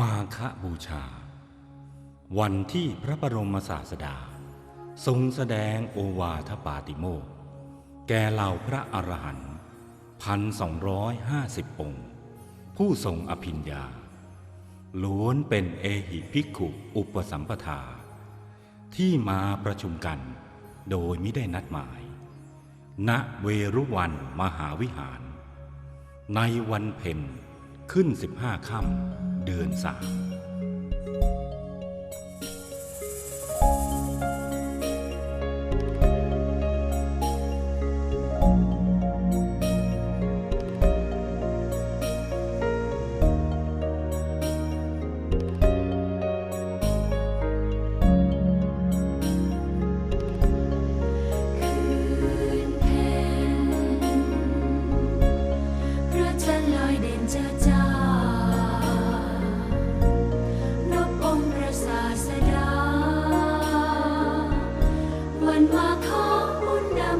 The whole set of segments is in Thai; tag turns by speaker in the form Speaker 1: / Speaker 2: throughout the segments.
Speaker 1: มาคบูชา วันที่พระบรมศาสดา ทรงแสดงโอวาทปาติโมกข์แก่เหล่าพระอรหันต์พันสองร้อยห้าสิบองค์ ผู้ทรงอภิญญา ล้วนเป็นเอหิภิกขุอุปสัมปทา ที่มาประชุมกันโดยไม่ได้นัดหมาย ณเวรุวันมหาวิหาร ในวันเพ็ญขึ้นสิบห้าค่ำ เดือนสาม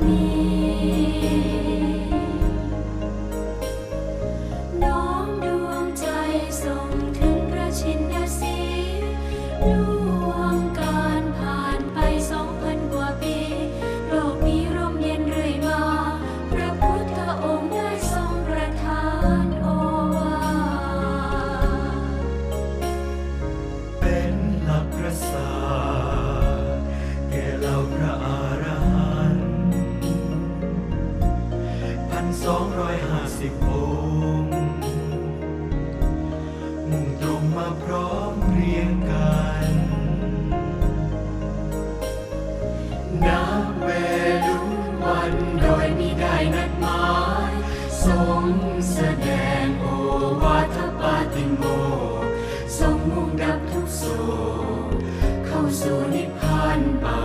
Speaker 2: บุ 250องค์มุ่งตรงมาพร้อมเรียงกันนับเวลุวันโดยมีได้นัดหมายทรงแสดงโอวาท
Speaker 3: ปาติโมทรงมุ่งดับทุกโศกเข้าสู่นิพพานเป่า